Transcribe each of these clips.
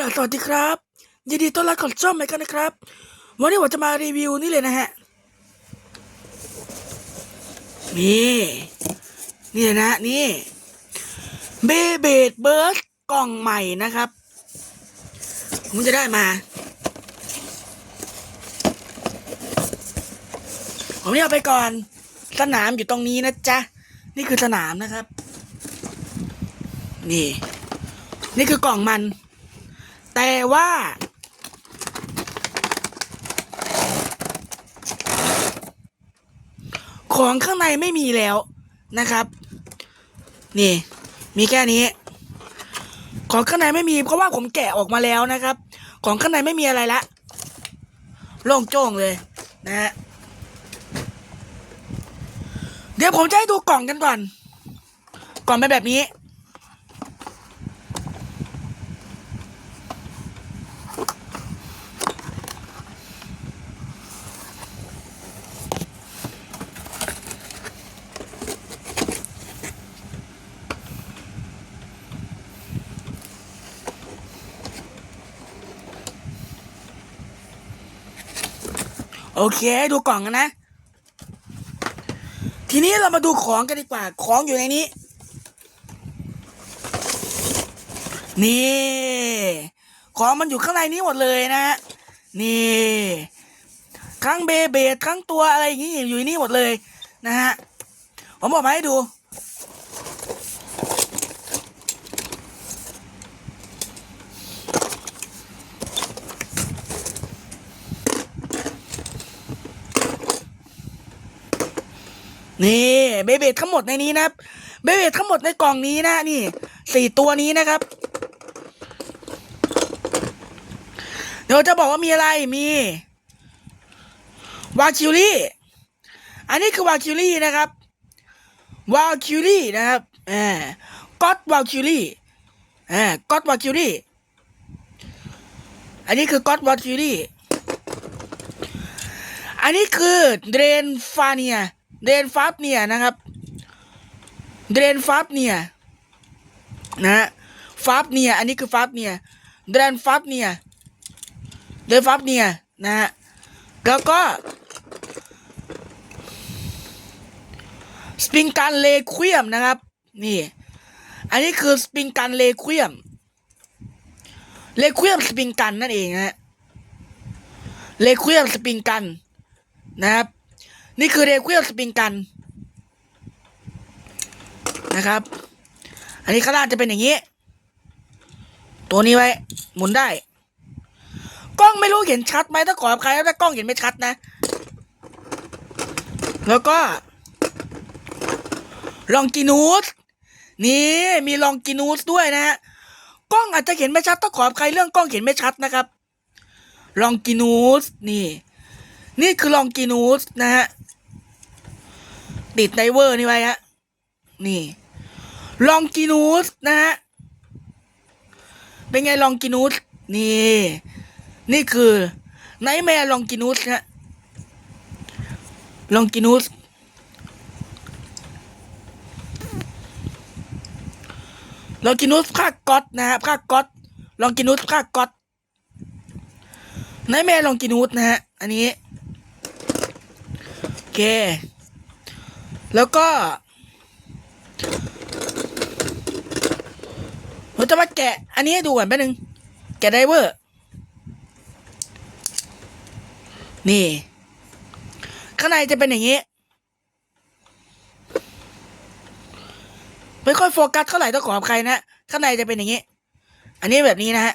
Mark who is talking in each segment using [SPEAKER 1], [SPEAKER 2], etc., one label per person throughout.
[SPEAKER 1] ละสวัสดีครับยินดีต้อนรับเข้าช่องใหม่กันนะครับ วันนี้ผมจะมารีวิวนี่เลยนะฮะ นี่ นี่นะนี่เบเบดเบิร์ดกล่องใหม่นะครับ ผมจะได้มาผมนี่เอาไปก่อน สนามอยู่ตรงนี้นะจ๊ะ นี่คือสนามนะครับ นี่ นี่คือกล่องมัน แต่ว่า ของข้างในไม่มีแล้วนะครับ นี่ มีแค่นี้ ของข้างในไม่มีเพราะว่าผมแกะออกมาแล้วนะครับ ของข้างในไม่มีอะไรละโล่งโจ้งเลยนะฮะเดี๋ยวผมจะให้ดูกล่องกันก่อน กล่องเป็นแบบนี้ เค ดูกล่องกันนะ ทีนี้เรามาดูของกันดีกว่า ของอยู่ในนี้ นี่ ของมันอยู่ข้างในนี้หมดเลยนะฮะนี่ทั้งเบเบดทั้งตัวอะไรอย่างงี้อยู่ในนี้หมดเลยนะฮะ ผมบอกมาให้ดู นี่เบเบดทั้งหมดในนี้นะครับเบเบดทั้งหมดในกล่องนี้นะนี่สี่ตัวนี้นะครับ เดี๋ยวจะบอกว่ามีอะไรมีวาคิวรี่อันนี้คือวาคิวรี่นะครับวาคิวรี่นะครับแอมก็ตวาคิวรี่แอมก็ตวาคิวรี่อันนี้คือก็ตวาคิวรี่อันนี้คือเดรนฟาเนีย เดนฟับเนี่ยนะครับเดนฟับเนี่ยนะฮะฟับเนี่ยอันนี้คือฟับเนี่ยเดนฟับเนี่ยเดนฟับเนี่ยนะฮะแล้วก็สปริงกันเลควียมนะครับ นี่ อันนี้คือสปริงกันเลควียมเลควียมสปริงกันนั่นเองนะฮะเลควียมสปริงกันนะครับ นี่คือเรควียมสปริงกัน นะครับ อันนี้ข้างล่างจะเป็นอย่างนี้ ตัวนี้ไว้หมุนได้ กล้องไม่รู้เห็นชัดไหมถ้าขออภัยถ้ากล้องเห็นไม่ชัดนะ แล้วก็ ลองกินูสนี่มีลองกินูสด้วยนะฮะกล้องอาจจะเห็นไม่ชัดต้องขออภัยเรื่องกล้องเห็นไม่ชัดนะครับ ลองกินูสนี่ นี่คือลองกินูสนะฮะ ติดไดเวอร์นี่ไว้ฮะนี่ ลองกินูสนะฮะเป็นไงลองกินูสนี่ นี่คือไนแมร์ลองกินูสฮะลองกินูสลองกินูสค่าก๊อตนะฮะค่าก๊อตลองกินูสค่าก๊อตไนแมร์ลองกินูสนะฮะอันนี้โอเค แล้วก็ผมจะมาแกะ อันนี้ให้ดูก่อนแป๊บนึง แกะไดเวอร์ นี่ ข้างในจะเป็นอย่างนี้ ไม่ค่อยโฟกัสเท่าไหร่ต้องขออภัยนะข้างในจะเป็นอย่างนี้ อันนี้แบบนี้นะฮะ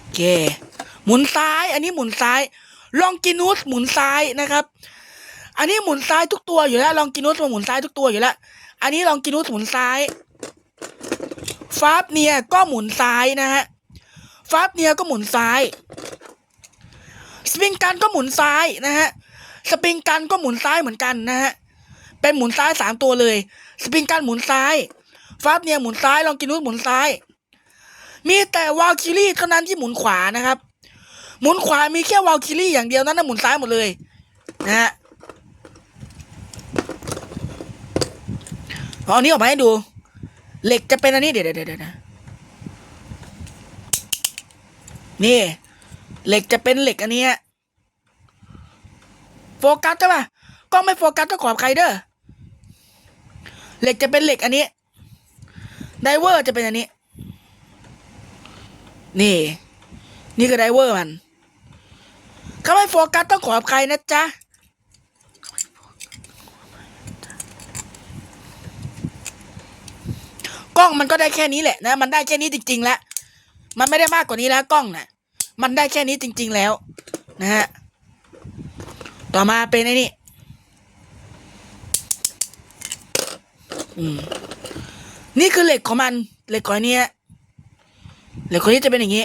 [SPEAKER 1] โอเค หมุนซ้าย อันนี้หมุนซ้าย ลองกินูสหมุนซ้ายนะครับ อันนี้หมุนซ้ายทุกตัวอยู่แล้ว ลองกินูสมาหมุนซ้ายทุกตัวอยู่แล้ว อันนี้ลองกินูสหมุนซ้ายฟาบเนียก็หมุนซ้ายนะฮะฟาบเนียก็หมุนซ้ายสปริงกันก็หมุนซ้ายนะฮะสปริงกันก็หมุนซ้ายเหมือนกันนะฮะเป็นหมุนซ้ายสามตัวเลย สปริงกันหมุนซ้ายฟาบเนียหมุนซ้ายลองกินูสหมุนซ้าย มีแต่วาลคิรี่เท่านั้นที่หมุนขวานะครับ หมุนขวามีแค่วาลคิรี่อย่างเดียวนั้นนะหมุนซ้ายหมดเลยนะฮะโอเอาอันนี้ออกมาให้ดู เหล็กจะเป็นอันนี้เดี๋ยวเดี๋ยวเดี๋ยวนะนี่ เหล็กจะเป็นเหล็กอันนี้โฟกัสใช่ป่ะกล้องไม่โฟกัสก็ขอบใครเด้อเหล็กจะเป็นเหล็กอันนี้ไดเวอร์จะเป็นอันนี้ นี่ นี่คือไดเวอร์มัน ถ้าไม่โฟกัสต้องขอบใครนะจ๊ะกล้องมันก็ได้แค่นี้แหละนะ มันได้แค่นี้จริง ๆ แล้ว มันไม่ได้มากกว่านี้แล้วกล้องน่ะ มันได้แค่นี้จริง ๆ แล้ว นะฮะ ต่อมาเป็นไอ้นี่ นี่คือเหล็กของมัน เหล็กของอันเนี้ยเหล็กของนี้จะเป็นอย่างนี้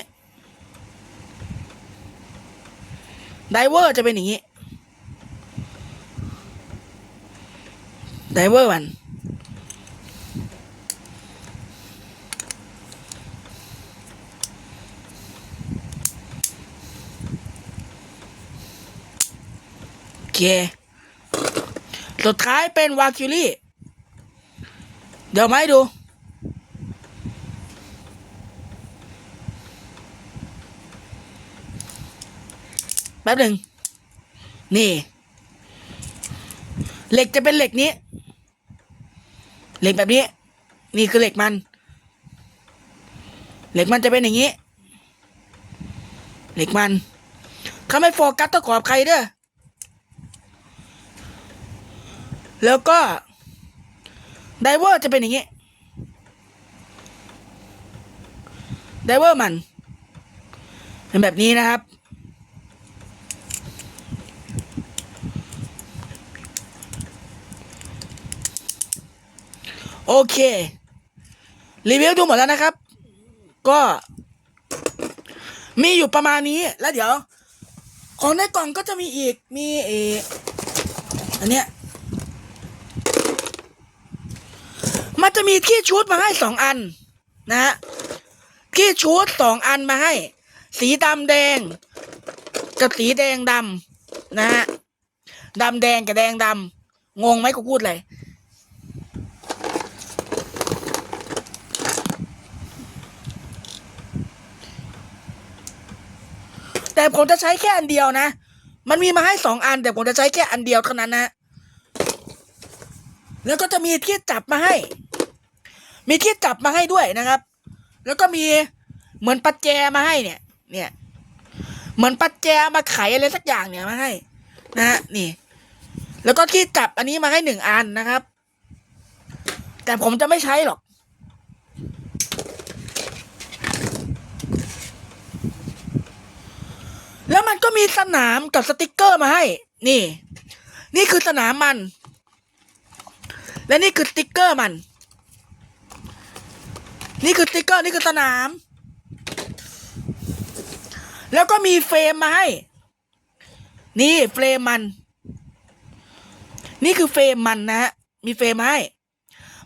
[SPEAKER 1] ไดเวอร์จะเป็นอย่างนี้ไดเวอร์มันโอเคสุดท้ายเป็นวาคิลี่ เดี๋ยวมาให้ดู ป๊บหนึ่งนี่ เหล็กจะเป็นเหล็กนี้ เหล็กแบบนี้ นี่คือเหล็กมัน เหล็กมันจะเป็นอย่างนี้ เหล็กมันเขาไม่โฟกัสต้องขอบใครเด้อแล้วก็ไดเวอร์จะเป็นอย่างนี้ไดเวอร์มัน เป็นแบบนี้นะครับ โอเค รีวิวดูหมดแล้วนะครับ ก็ มีอยู่ประมาณนี้แล้วเดี๋ยว ของในกล่องก็จะมีอีกมีเออันเนี้ยมันจะมีที่ชุดมาให้สองอัน นะฮะที่ชุดสองอันมาให้ สีดำแดง กับสีแดงดำนะฮะดำแดงกับแดงดำงงไหมกูพูดอะไร แต่ผมจะใช้แค่อันเดียวนะ มันมีมาให้สองอัน แต่ผมจะใช้แค่อันเดียวเท่านั้นนะ แล้วก็จะมีที่จับมาให้ มีที่จับมาให้ด้วยนะครับ แล้วก็มีเหมือนปัจแจมาให้เนี่ย เนี่ย เหมือนปัจแจมาไขอะไรสักอย่างเนี่ยมาให้ นะฮะนี่ แล้วก็ที่จับอันนี้มาให้หนึ่งอันนะครับ แต่ผมจะไม่ใช้หรอก แล้วมันก็มีสนามกับสติกเกอร์มาให้ นี่ นี่คือสนามมัน และนี่คือสติกเกอร์มัน นี่คือสติกเกอร์นี่คือสนาม แล้วก็มีเฟรมมาให้ นี่เฟรมมัน นี่คือเฟรมมันนะฮะ มีเฟรมให้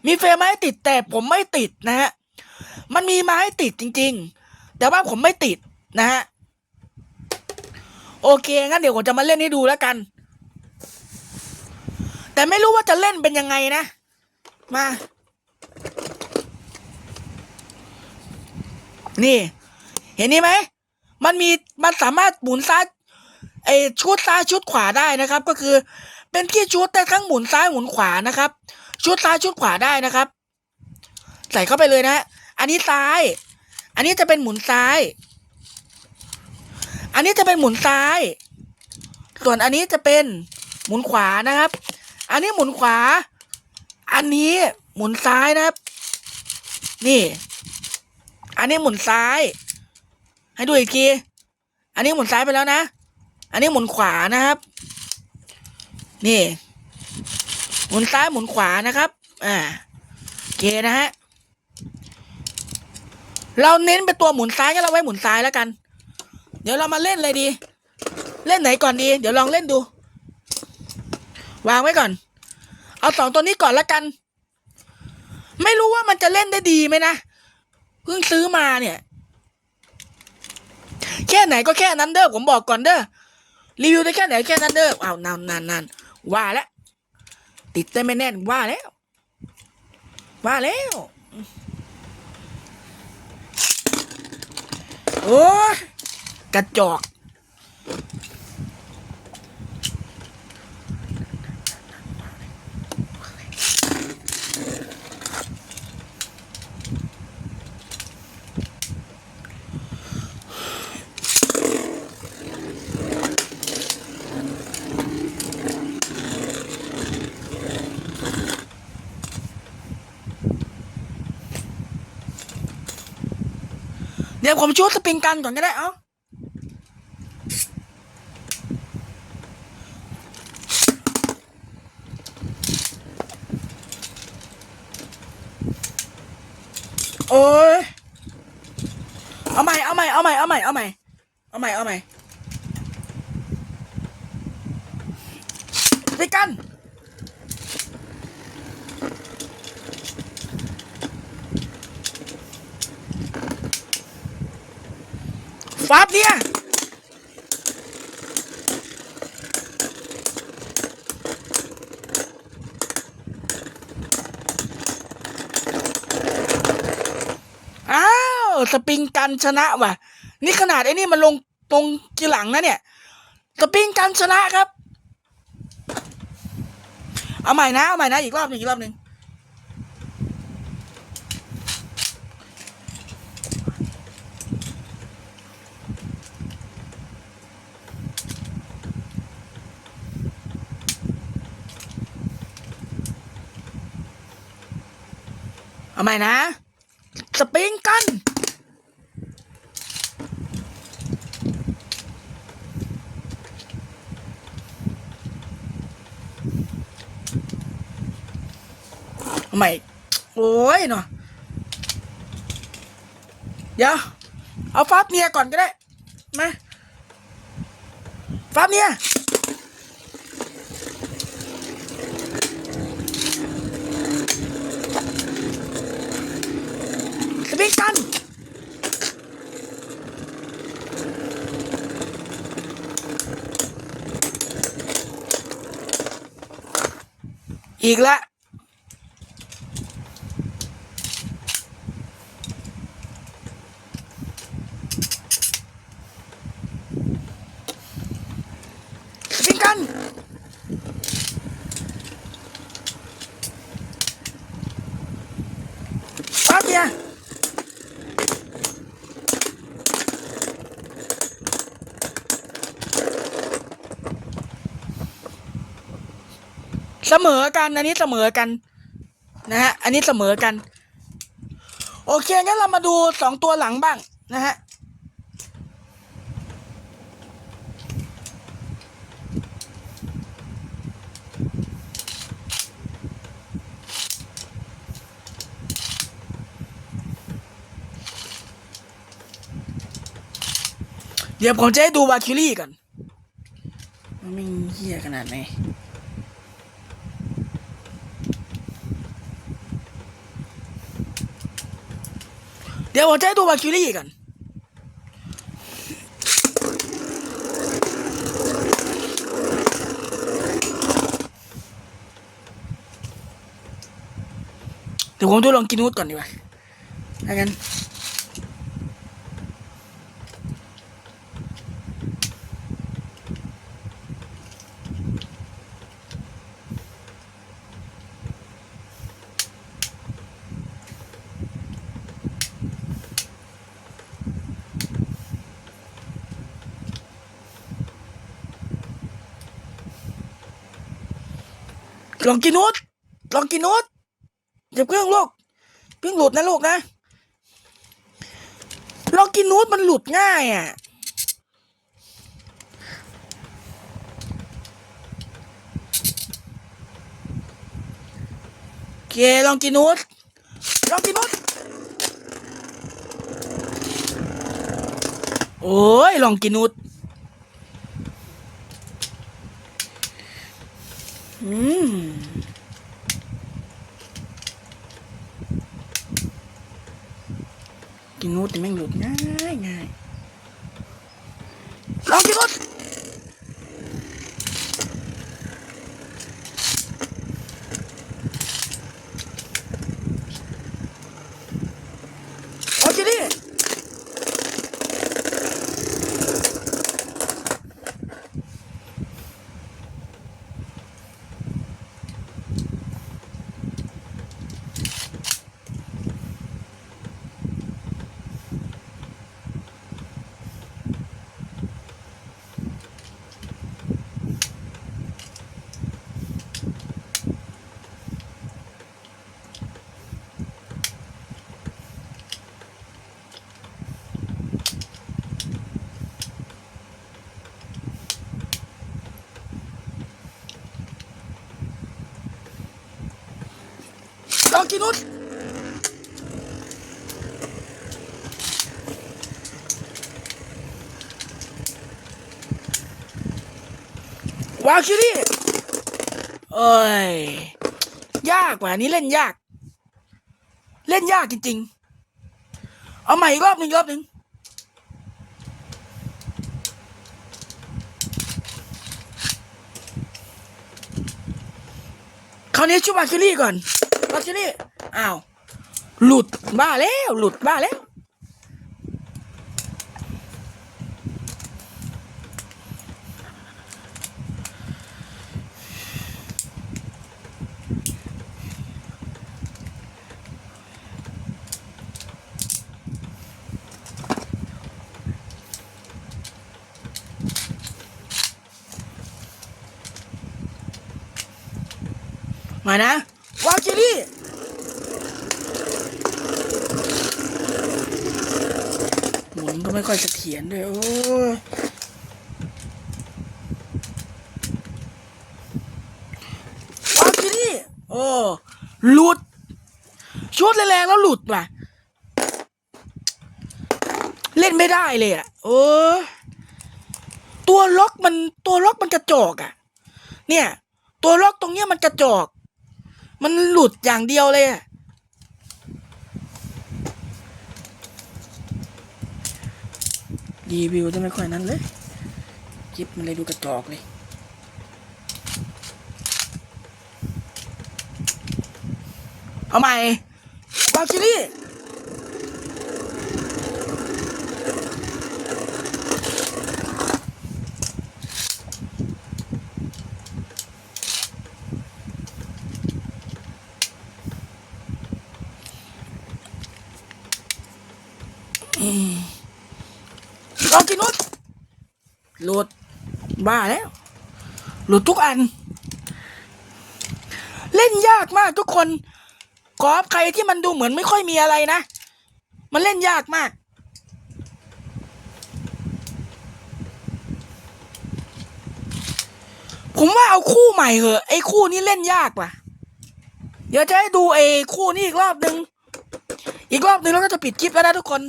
[SPEAKER 1] มีเฟรมให้ติดแต่ผมไม่ติดนะฮะ มันมีมาให้ติดจริง ๆ แต่ว่าผมไม่ติดนะฮะ โอเค งั้นเดี๋ยวผมจะมาเล่นให้ดูแล้วกัน แต่ไม่รู้ว่าจะเล่นเป็นยังไงนะ มา นี่ เห็นนี่ไหม มันมี มันสามารถหมุนซ้ายไอชุดซ้ายชุดขวาได้นะครับ ก็คือ เป็นที่ชุดได้ทั้งหมุนซ้ายหมุนขวานะครับ ชุดซ้ายชุดขวาได้นะครับ ใส่เข้าไปเลยนะ อันนี้ซ้าย อันนี้จะเป็นหมุนซ้าย อันนี้จะเป็นหมุนซ้าย ส่วนอันนี้จะเป็นหมุนขวานะครับ อันนี้หมุนขวา อันนี้หมุนซ้ายนะครับ นี่ อันนี้หมุนซ้าย ให้ดูอีกที อันนี้หมุนซ้ายไปแล้วนะ อันนี้หมุนขวานะครับ นี่ หมุนซ้ายหมุนขวานะครับ อ่าโอเคนะฮะ เราเน้นไปตัวหมุนซ้ายก็เราไว้หมุนซ้ายแล้วกัน เดี๋ยวเรามาเล่นเลยดี เล่นไหนก่อนดี เดี๋ยวลองเล่นดู วางไว้ก่อน เอาสองตัวนี้ก่อนละกัน ไม่รู้ว่ามันจะเล่นได้ดีไหมนะเพิ่งซื้อมาเนี่ย แค่ไหนก็แค่นั้นเด้อผมบอกก่อนเด้อรีวิวได้แค่ไหนแค่นั้นเด้ออ้าวนานนานนานว่าแล้วติดได้ไม่แน่นว่าแล้วมาแล้วโอ้ย กระจอก เดี๋ยวผมชูสปริงกันก่อนก็ได้เอ้า โอ้ย เอาใหม่เอาใหม่เอาใหม่ เอาใหม่ เอาใหม่ เอาใหม่ เอาใหม่ไปกัน ฟับเนี่ย อ้าว สปริงกันชนะว่ะ นี่ขนาดไอ้นี่มันลงตรงกีหลังนะเนี่ย สปริงกันชนะครับ เอาใหม่นะเอาใหม่นะอีกรอบหนึ่งอีกรอบหนึ่งเอาใหม่นะ สปริงกัน ใหม่โอ้ยเนาะเดี๋ยวเอาฟาบเนียก่อนก็ได้มาฟาบเนียสปิงกันอีกและ สปริงกัน ปั๊บเนี่ยเส มอกัน อันนี้เสมอกัน นะฮะ อันนี้เสมอกัน โอเคงั้นเรามาดูสองตัวหลังบ้างนะฮะเดี๋ยวผมจะให้ดูวาคิลี่ก่อนมันม่เฮี้ยขนาดไหน ยวผมจะให้ดูวาคิรี่กันเดี๋ยวผมจะลองกินนูดก่อนดีกว่าถ้างั้น ลองกินนูดลองกินนูดอย่าเพิ่งลูกเพิ่งหลุดนะลูกนะลองกินนูดมันหลุดง่ายอะเคลองกินนูดลองกินนูดโอ้ยลองกินนูด กินนูดแต่แม่งหลุดง่ายง่ายลองกินนูด กินุสวาคิรี่เอ้ย ยากกว่านี้เล่นยาก เล่นยากจริง ๆ เอาใหม่อีกรอบหนึ่งอีกรอบหนึ่งคราวนี้ช่วยวาคิรี่ก่อน วาคิรี่อ้าว หลุดบ้าแล้ว หลุดบ้าแล้ว มานะ วาคิรี่หมุนก็ไม่ค่อยเสถียรด้วยโอ้วาคิรี่โอ้หลุด ชุดแรงๆแล้วหลุดว่ะ เล่นไม่ได้เลยอะโอ้ตัวล็อกมันตัวล็อกมันกระจอกอะ เนี่ย ตัวล็อกตรงเนี้ยมันกระจอก มันหลุดอย่างเดียวเลยรีวิวจะไม่ค่อยนั้นเลยจิบมันเลยดูกระจอกเลยเอาใหม่บาคิรี่องกินนุชหลุด บ้าแล้ว หลุดทุกอัน เล่นยากมากทุกคนกอล์ฟใครที่มันดูเหมือนไม่ค่อยมีอะไรนะ มันเล่นยากมาก ผมว่าเอาคู่ใหม่เหอะไอ้คู่นี้เล่นยากว่ะ เดี๋ยวจะให้ดูไอ้คู่นี้อีกรอบนึง อีกรอบนึงแล้วก็จะปิดคลิปแล้วนะทุกคน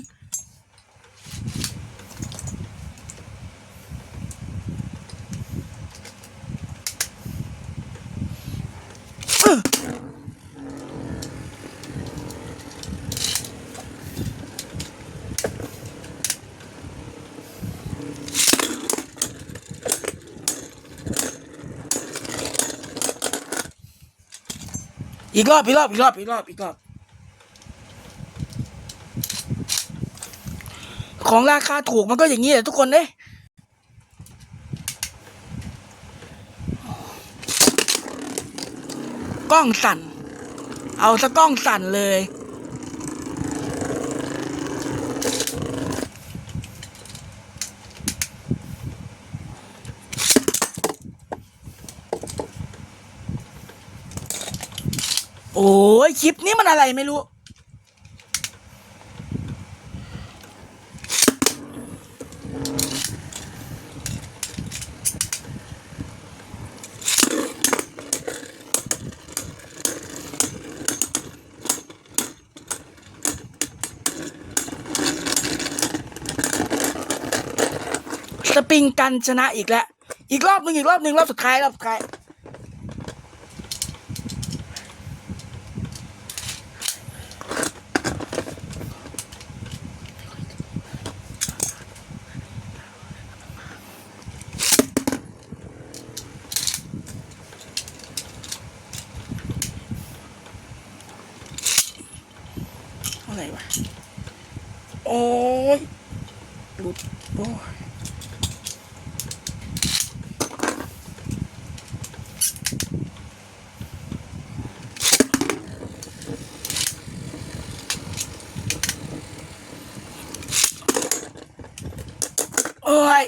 [SPEAKER 1] อีกรอบอีกรอบอีกรอบอีกรอบอีกรอบ ของราคาถูกมันก็อย่างนี้แหละทุกคนเด้ยกล้องสั่น เอาซะกล้องสั่นเลย โอ้ ยคลิปนี้มันอะไรไม่รู้ สปริงกันชนะอีกแล้ว อีกรอบหนึ่งอีกรอบหนึ่งรอบสุดท้ายรอบสุดท้าย อะไรวะ โอ้ยหลุดโอ้ยโอ้ย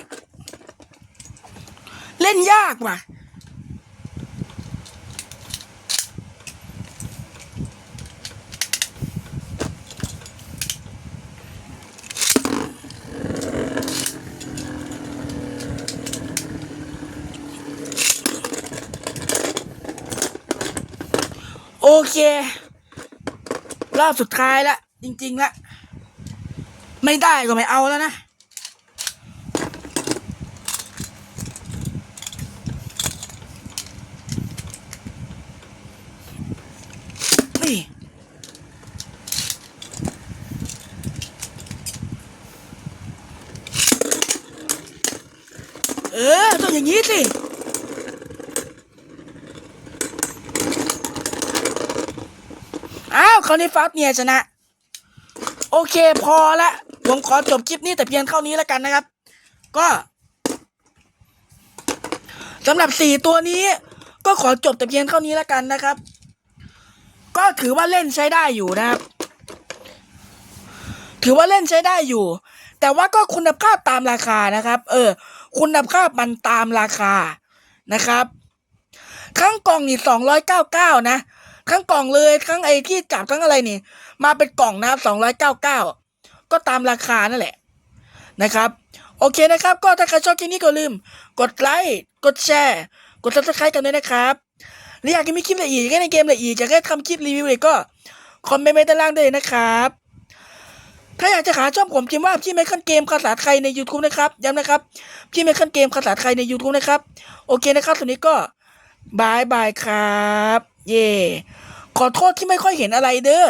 [SPEAKER 1] เล่น ยากว่ะโอเครอบสุดท้ายละจริงๆละไม่ได้ก็ไม่เอาแล้วนะ นี่ เออต้องอย่างนี้ สิ อ้าวคราวนี้ฟาสเนียชนะ โอเคพอละ ผมขอจบคลิปนี้แต่เพียงเท่านี้แล้วกันนะครับ ก็สำหรับสี่ตัวนี้ ก็ขอจบแต่เพียงเท่านี้แล้วกันนะครับ ก็ถือว่าเล่นใช้ได้อยู่นะครับ ถือว่าเล่นใช้ได้อยู่ แต่ว่าก็คุณภาพตามราคานะครับ เออ คุณภาพมันตามราคานะครับทั้งกล่องนี่สองร้อยเก้าเก้านะทั้งกล่องเลยทั้งไอ้ที่จับทั้งอะไรนี่ มาเป็นกล่องนะครับสองร้อยเก้าเก้าก็ตามราคานั่นแหละนะครับ โอเคนะครับ ก็ถ้าใครชอบคลิปนี้ก็ลืม กดไลค์กดแชร์ กดซับสไครต์กันด้วยนะครับหรืออยากให้มีคลิปละเอียดอยากให้ในเกมละเอียดอยากให้ทำคลิปรีวิวเลยก็คอมเมนต์ไว้ด้านล่างได้เลยนะครับ ถ้าอยากจะหาช่องผมพิมพ์ว่าพี่ไมเคิลเกมภาษาไทยใน YouTube นะครับย้ำนะครับพี่ไมเคิลเกมภาษาไทยใน YouTube นะครับ โอเคนะครับสำหรับวันนี้ก็บายบายครับ เย่ขอโทษที่ไม่ค่อยเห็นอะไรเด้อ